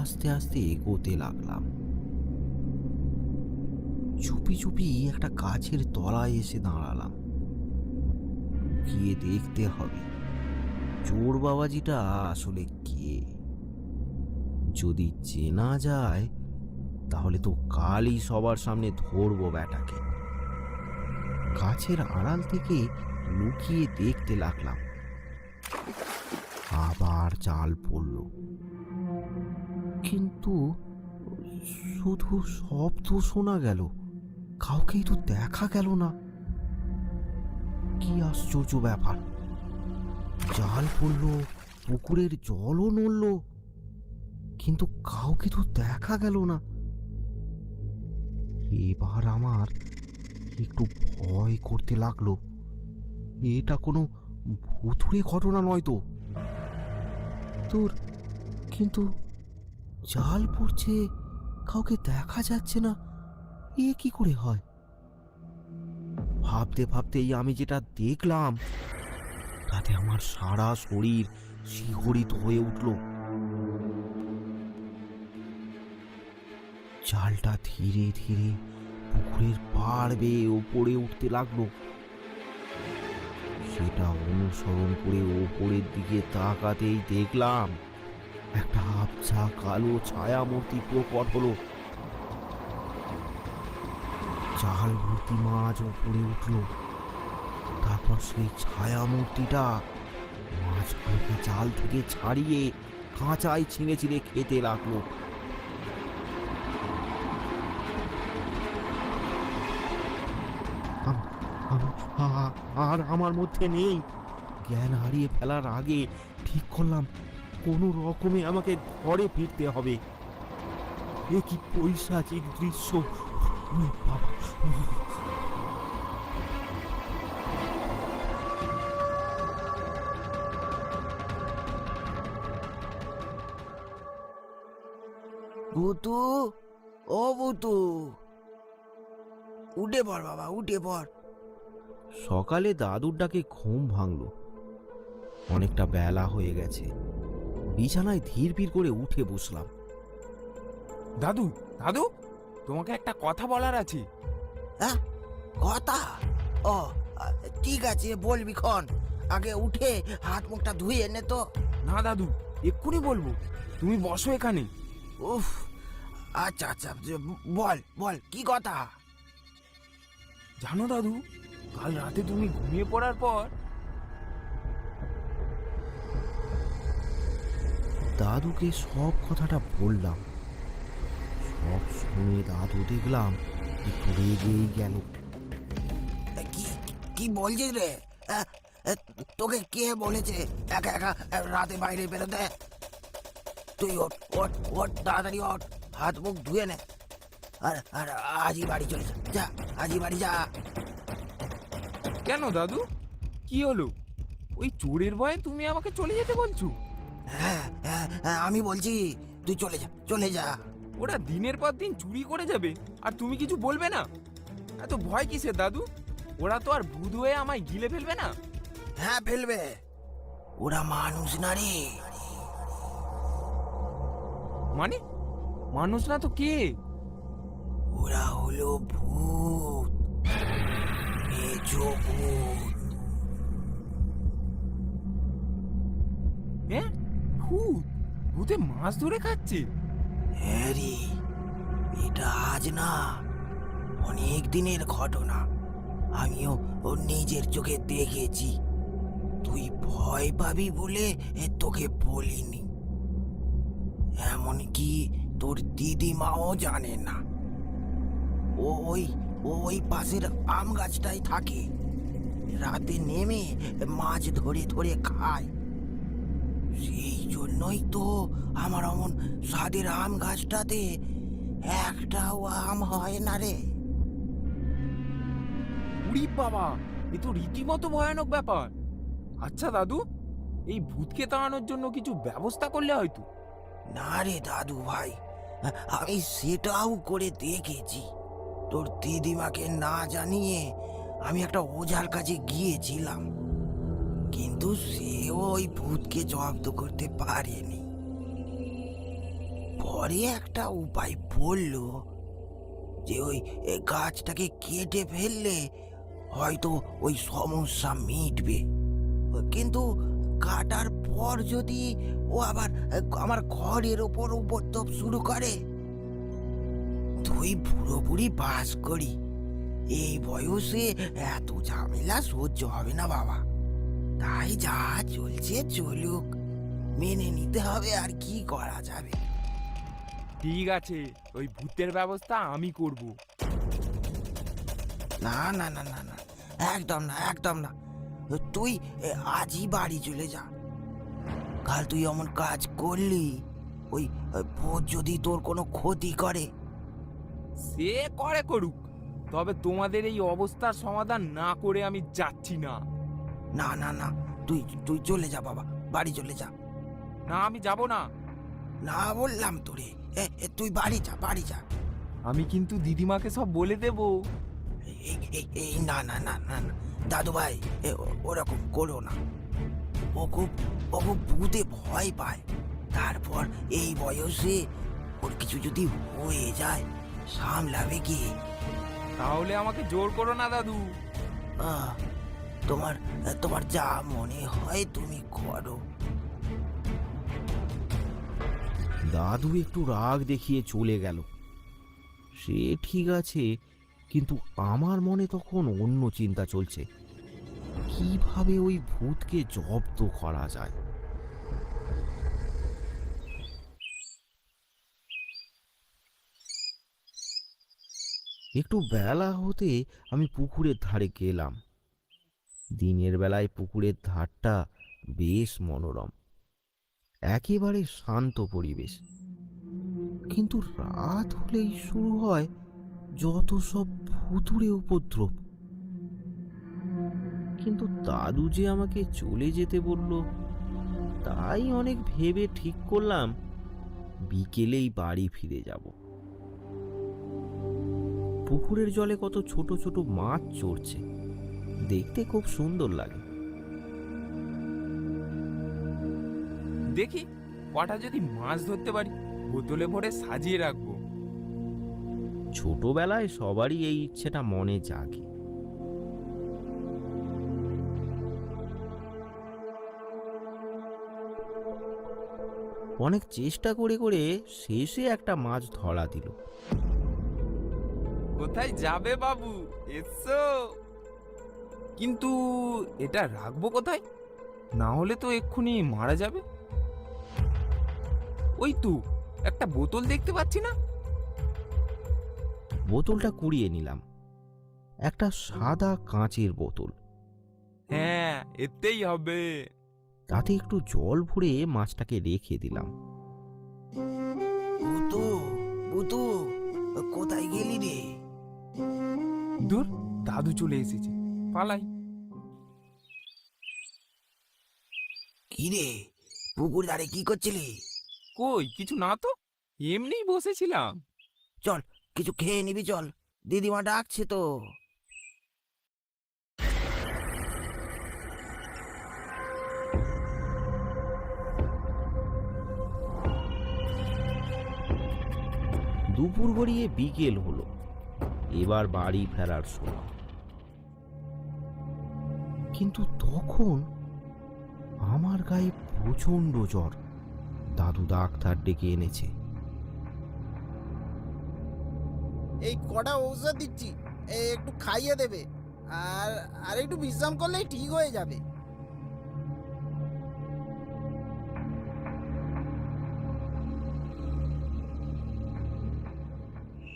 আস্তে আস্তে এগোতে লাগলাম। চুপি চুপি একটা গাছের তলায় এসে দাঁড়ালাম। গিয়ে দেখতে হবে, চোর বাবাজিটা আসলে কে? যদি চেনা যায়, তাহলে তো কালই সবার সামনে ধরবো ব্যাটাকে। গাছের আড়াল থেকে লুকিয়ে দেখতে লাগলাম। আবার চাল পড়ল। কিন্তু শুধু শব্দ শোনা গেল। কাউকেই তো দেখা গেল না। কি আশ্চর্য ব্যাপার। জাল পড়ল, পুকুরের জলও নড়ল, কিন্তু কাউকে তো দেখা গেল না। এবার আমার একটু ভয় করতে লাগল। এটা কোনো ভুতুড়ে ঘটনা নয় তো। তোর কিন্তু জাল পড়ছে, কাউকে দেখা যাচ্ছে না। এ কি করে হয়? ভাবতে ভাবতেই আমি যেটা দেখলাম, তাতে আমার সারা শরীর শিহরিত হয়ে উঠল। জালটা ধীরে ধীরে পুকুরের পাড় বেয়ে ওপরে উঠতে লাগল। সেটা অনুসরণ করে ওপরের দিকে তাকাতেই দেখলাম একটা আবছা কালো ছায়ামূর্তি প্রকট হলো। জাল ভর্তি মাছ ওপরে উঠল। তারপর সেই ছায়ামূর্তিটা মাছগুলোকে জাল থেকে ছাড়িয়ে কাঁচাই ছিঁড়ে ছিঁড়ে খেতে লাগল। আর আমার মধ্যে নেই। জ্ঞান হারিয়ে ফেলার আগে ঠিক করলাম কোনো রকমে আমাকে ঘরে ফিরতে হবে। এ কি পৈশাচিক দৃশ্য? ও বাবা। ভুতু ও ভুতু। উঠে পড় বাবা উঠে পড়। সকালে দাদুর ডাকে ঘুম ভাঙলো। অনেকটা বেলা হয়ে গেছে। বিছানায় ধীর ধীর করে উঠে বসলাম। দাদু দাদু তোমাকে একটা কথা বলার আছে। হ্যাঁ কথা? ও ঠিক আছে বলবি ক্ষণ। আগে উঠে হাত মুখটা ধুয়ে নে তো। না দাদু এক্ষুনি বলব। তুমি বসো এখানে। উফ আচ্ছা আচ্ছা বল বল কি কথা? জানো দাদু কাল রাতে তুমি ঘুমিয়ে পড়ার পর দাদুকে সব কথাটা বললাম। সব শুনে দাদু দেখলাম একটু রেগেই গেল। কি কি বলছিস রে? তোকে কে বলেছে? একা একা রাতে বাইরে বেরোতে? তুই ওঠ ওঠ ওঠ তাড়াতাড়ি ওঠ হাত মুখ ধুয়ে নে। আর আর আজই বাড়ি চলে যা যা আজই বাড়ি যা। কেন দাদু? কি হলো? ওই চোরের ভয়ে তুমি আমাকে চলে যেতে বলছো? হ্যাঁ হ্যাঁ হ্যাঁ, আমি বলছি তুই চলে যা চলে যা। ওরা দিনের পর দিন চুরি করে যাবে আর তুমি কিছু বলবে না? এত ভয় কিসের দাদু? ওরা তো আর ভূত হয়ে আমায় গিলে ফেলবে না? হ্যাঁ ফেলবে। ওরা মানুষ না রে। মানে? মানুষ না তো কে? ওরা হলো ভূত। মেজো ভূত হ্যাঁ? ভূত। ভূতে মাছ ধরে খাচ্ছে। হ্যাঁ রে, এটা আজ না, অনেক দিনের ঘটনা। আমিও ও নিজের চোখে দেখেছি। তুই ভয় পাবি বলে তোকে বলিনি। এমনকি তোর দিদিমাও জানে না। ও ওই ওই পাশের আম গাছটাই থাকে। রাতে নেমে মাছ ধরে ধরে খায়। সেই জন্যই তো আমার অমন স্বাদের আম গাছটাতে একটাও আম হয় না রে। উড়ি বাবা এ তো রীতিমতো ভয়ানক ব্যাপার। আচ্ছা দাদু এই ভূতকে তাড়ানোর জন্য কিছু ব্যবস্থা করলে হয়তো। না রে দাদু ভাই আমি সেটাও করে দেখেছি। তোর দিদিমাকে না জানিয়ে আমি একটা ওঝার কাছে গিয়েছিলাম। কিন্তু সেও ওই ভূতকে জব্দ করতে পারেনি। পরে একটা উপায় বলল যে ওই গাছটাকে কেটে ফেললে হয়তো ওই সমস্যা মিটবে। কিন্তু কাটার পর যদি ও আবার আমার ঘরের ওপর উপদ্রব শুরু করে তুই পুরোপুরি বাস করি। এই বয়সে এত ঝামেলা সহ্য হবে না বাবা। তাই যা চলছে চলুক। মেনে নিতে হবে আর কি করা যাবে। ঠিক আছে ওই ভূতের ব্যবস্থা আমি করব। না না না না না একদম না একদম না। তুই আজই বাড়ি চলে যা। কাল তুই এমন কাজ করলি ওই ওই ভূত যদি তোর কোনো ক্ষতি করে। সে করে করুক তবে তোমাদের এই অবস্থার সমাধান না করে আমি যাচ্ছি না। না না না। তুই তুই চলে যা বাবা বাড়ি চলে যা। না আমি যাব না। না বললাম তোরে। এ, এ, তুই বাড়ি যা বাড়ি যা। আমি কিন্তু দিদিমাকে সব বলে দেব। এই এই- এই না না না না না। দাদু ভাই এ, ও- ওরকম করো না। ও খুব ও খুব ভূতে ভয় পায়। তারপর এই বয়সে ওর কিছু যদি হয়ে যায় সামলাবে কি? তাহলে আমাকে জোর করো না দাদু। আহ, তোমার তোমার যা মনে হয় তুমি করো। দাদু একটু রাগ দেখিয়ে চলে গেল। সে ঠিক আছে, কিন্তু আমার মনে তখন অন্য চিন্তা চলছে। কীভাবে ওই ভূতকে জব্দ করা যায়? একটু বেলা হতে আমি পুকুরের ধারে গেলাম। দিনের বেলায় পুকুরের ধারটা বেশ মনোরম। একেবারে শান্ত পরিবেশ। কিন্তু রাত হলেই শুরু হয় যত সব ভুতুড়ে উপদ্রব। কিন্তু দাদু যে আমাকে চলে যেতে বলল, তাই অনেক ভেবে ঠিক করলাম, বিকেলেই বাড়ি ফিরে যাব। পুকুরের জলে কত ছোট ছোট মাছ চড়ছে। দেখতে খুব সুন্দর লাগে। দেখি কটা যদি মাছ ধরতে পারি বোতলে ভরে সাজিয়ে রাখব। ছোটবেলায় সবারই এই ইচ্ছেটা মনে জাগে। অনেক চেষ্টা করে করে শেষে একটা মাছ ধরা দিল। কোথায় যাবে বাবু? এসো। কিন্তু এটা রাখব কোথায়? না হলে তো এক্ষুনি মারা যাবে। ওই তো একটা বোতল দেখতে পাচ্ছি না। বোতলটা কুড়িয়ে নিলাম। একটা সাদা কাঁচের বোতল। হ্যাঁ এতেই হবে। তাতে একটু জল ভরে মাছটাকে রেখে দিলাম। বুতু বুতু কোথায় গেলি রে? দূর দাদু চলে এসেছে। পালাই। কি রে পুকুর ধারে কি করছিলি? কই কিছু না তো এমনিই বসেছিলাম। চল কিছু খেয়ে নিবি চল। দিদিমা ডাকছে তো। দুপুর গড়িয়ে বিকেল হলো। এবার বাড়ি ফেরার সময়। কিন্তু তখন আমার গায়ে প্রচণ্ড জ্বর। দাদু ডাক্তার ডেকে এনেছে। এই কটা ঔষধ দিচ্ছি একটু খাইয়ে দেবে আর আর একটু বিশ্রাম করলেই ঠিক হয়ে যাবে।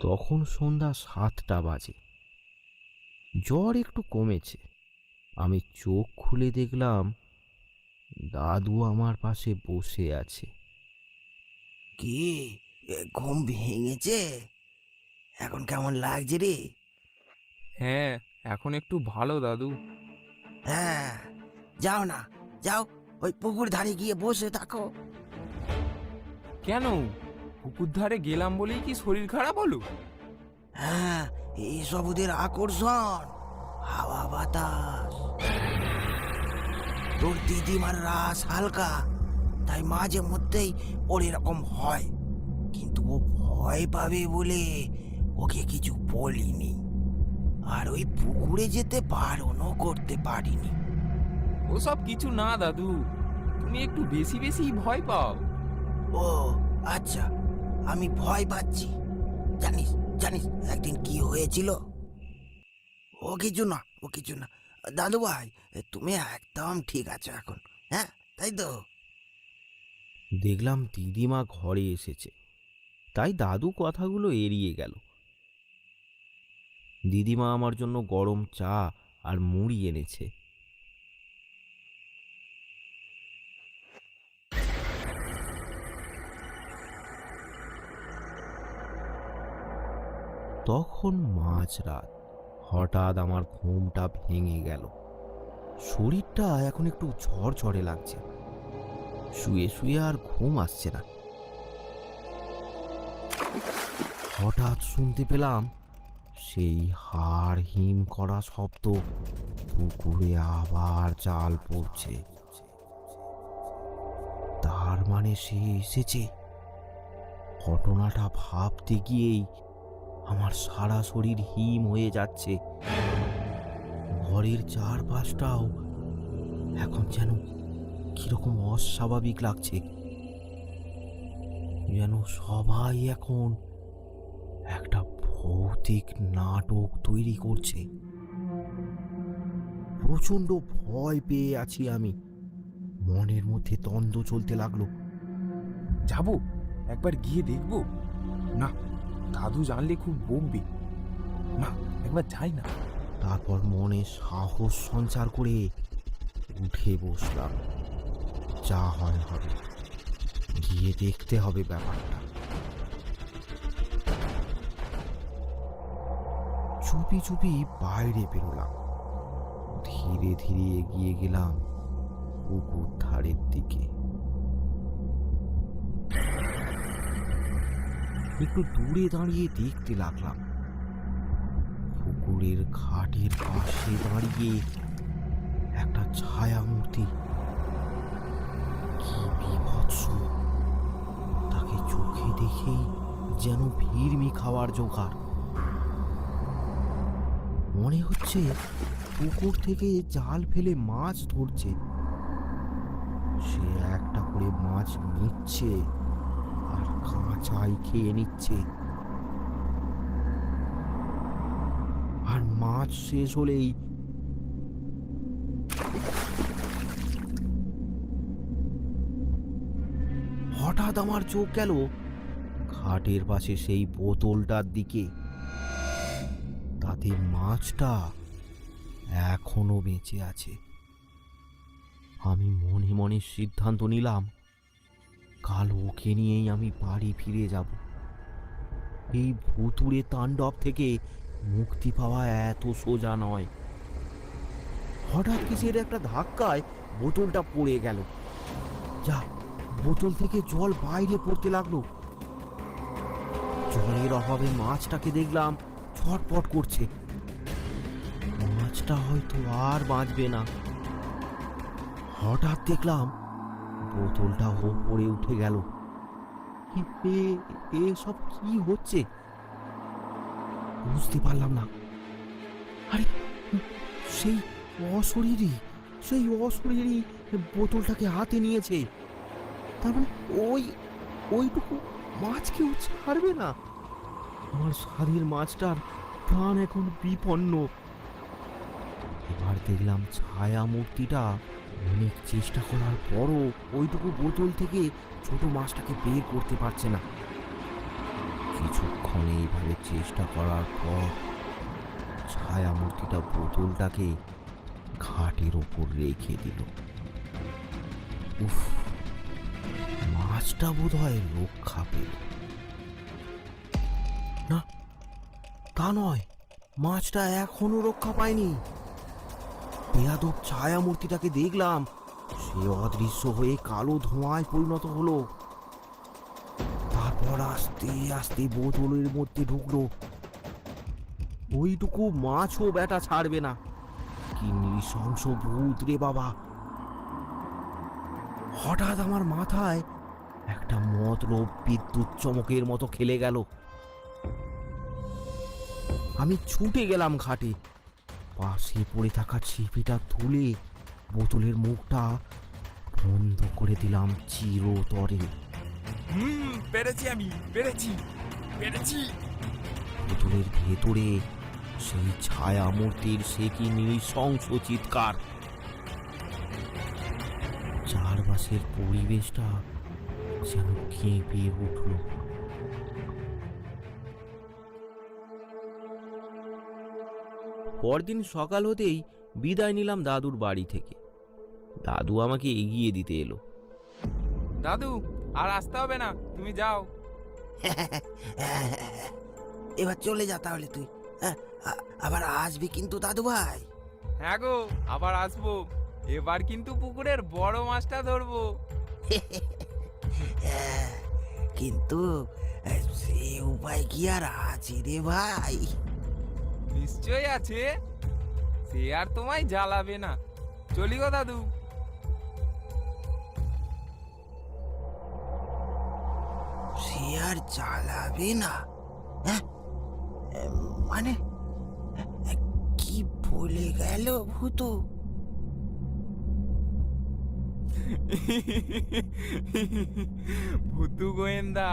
তখন সন্ধ্যা সাতটা বাজে। জ্বর একটু কমেছে। আমি চোখ খুলে দেখলাম দাদু আমার পাশে বসে আছে। কি? এ, ঘুম ভেঙেছে? এখন কেমন লাগছে রে? হ্যাঁ এখন একটু ভালো দাদু। হ্যাঁ যাও না যাও ওই পুকুর ধারে গিয়ে বসে থাকো। কেন? পুকুর ধারে গেলাম বলেই কি শরীর খারাপ হলো? হ্যাঁ এইসব ওদের আকর্ষণ। বাতাস। তোর দিদিমার রাস হালকা তাই মাঝে মধ্যেই ওর এরকম হয়। কিন্তু ও ভয় পাবে বলে ওকে কিছু বলিনি। আর ওই পুকুরে যেতে বারণও করতে পারিনি। ওসব কিছু না দাদু। তুমি একটু বেশি বেশি ভয় পাও। ও আচ্ছা। আমি ভয় পাচ্ছি। জানিস জানিস একদিন কি হয়েছিল? ও কিছু না, ও কিছু না। দাদু ভাই তুমি একদম ঠিক আছো এখন হ্যাঁ? তাই তো? দেখলাম দিদিমা ঘরে এসেছে। তাই দাদু কথাগুলো এড়িয়ে গেল। দিদিমা আমার জন্য গরম চা আর মুড়ি এনেছে। তখন মাঝরাত। হঠাৎ আমার ঘুমটা ভেঙে গেল। শরীরটা এখন একটু ঝরঝরে লাগছে। শুয়ে শুয়ে আর ঘুম আসছে না। হঠাৎ শুনতে পেলাম সেই হাড় হিম করা শব্দ পুকুরে আবার জাল পড়ছে। তার মানে সে এসেছে। ঘটনাটা ভাবতে গিয়েই আমার সারা শরীর হিম হয়ে যাচ্ছে। ঘরের চারপাশটাও এখন যেন কীরকম অস্বাভাবিক লাগছে। যেন সবাই এখন একটা ভৌতিক নাটক তৈরি করছে। প্রচণ্ড ভয় পেয়ে আছি আমি। মনের মধ্যে দ্বন্দ্ব চলতে লাগল। যাব, একবার গিয়ে দেখব। না দাদু জানলে খুব বকবে। না, একবার যাই না। তারপর মনে সাহস সঞ্চার করে উঠে বসলাম। যা হয় হবে। গিয়ে দেখতে হবে ব্যাপারটা। চুপি চুপি বাইরে বেরোলাম। ধীরে ধীরে এগিয়ে গেলাম পুকুর ধারের দিকে। একটু দূরে দাঁড়িয়ে দেখতে লাগলাম। পুকুরের ঘাটের পাশে দাঁড়িয়ে একটা ছায়া মূর্তি কি বিভৎস! তাকে চোখে দেখেই যেন ভিড়মি খাওয়ার জোগাড়। মনে হচ্ছে পুকুর থেকে জাল ফেলে মাছ ধরছে। সে একটা করে মাছ নিচ্ছে। কাঁচাই খেয়ে নিচ্ছে। আর মাছ শেষ হলেই হঠাৎ আমার চোখ গেল খাটের পাশে সেই বোতলটার দিকে। তাতে মাছটা এখনও বেঁচে আছে। আমি মনে মনে সিদ্ধান্ত নিলাম কাল ওকে নিয়েই আমি বাড়ি ফিরে যাব। এই ভুতুড়ে তাণ্ডব থেকে মুক্তি পাওয়া এত সোজা নয়। হঠাৎ কিসের একটা ধাক্কায় বোতলটা পড়ে গেল। যা, বোতল থেকে জল বাইরে পড়তে লাগল। জলের অভাবে মাছটাকে দেখলাম ছটপট করছে। মাছটা হয়তো আর বাঁচবে না। হঠাৎ দেখলাম বোতলটা ওপরে উঠে গেল। এসব কি হচ্ছে? বুঝতে পারলাম না। আরে, সেই অশরীরই সেই অশরীরই বোতলটাকে হাতে নিয়েছে। তার মানে ওই, ওইটুকু মাছ কেউ ছাড়বে না? আমার স্বাদের মাছটার প্রাণ এখন বিপন্ন। এবার দেখলাম ছায়া মূর্তিটা অনেক চেষ্টা করার পরও ওইটুকু বোতল থেকে ছোট মাছটাকে বের করতে পারছে না। কিছুক্ষণ এইভাবে চেষ্টা করার পর ছায়া মূর্তিটা বোতলটাকে ঘাটের ওপর রেখে দিল। উফ, মাছটা বোধ হয় রক্ষা পেল। না, তা নয়, মাছটা এখনও রক্ষা পায়নি। বেয়াদব ছায়া মূর্তিটাকে দেখলাম। সে অদৃশ্য হয়ে কালো ধোঁয়ায় পরিণত হলো। তারপর আস্তে আস্তে বোতলের মধ্যে ঢুকলো। ওইটুকু মাছও বেটা ছাড়বে না। কি নৃশংস ভূত রে বাবা। হঠাৎ আমার মাথায় একটা মতলব বিদ্যুৎ চমকের মতো খেলে গেল। আমি ছুটে গেলাম ঘাটে। পাশে পড়ে থাকা ছিপিটা তুলে বোতলের মুখটা বন্ধ করে দিলাম চিরতরে। হুম পেরেছি আমি পেরেছি পেরেছি। বোতলের ভেতরে সেই ছায়া মূর্তির সে কি নৃশংস চিৎকার। চারপাশের পরিবেশটা যেন কেঁপে উঠল। পরদিন সকাল হতেই বিদায় নিলাম দাদুর বাড়ি থেকে। দাদু আমাকে এগিয়ে দিতে এলো। দাদু আর আসতে হবে না তুমি যাও। এবার চলে যা তাহলে তুই। হ্যাঁ, আবার আসবি কিন্তু দাদু ভাই। হ্যাঁ গো আবার আসব। এবার কিন্তু পুকুরের বড় মাছটা ধরবো। হ্যাঁ, কিন্তু সে উপায় কি আর আছে রে ভাই? আছে? সে আর তোমায় জ্বালাবে না। চলি গো দাদু। সে আর জ্বালাবে না? হ্যাঁ? মানে কি বলে গেল ভূত? ভুতু গোয়েন্দা।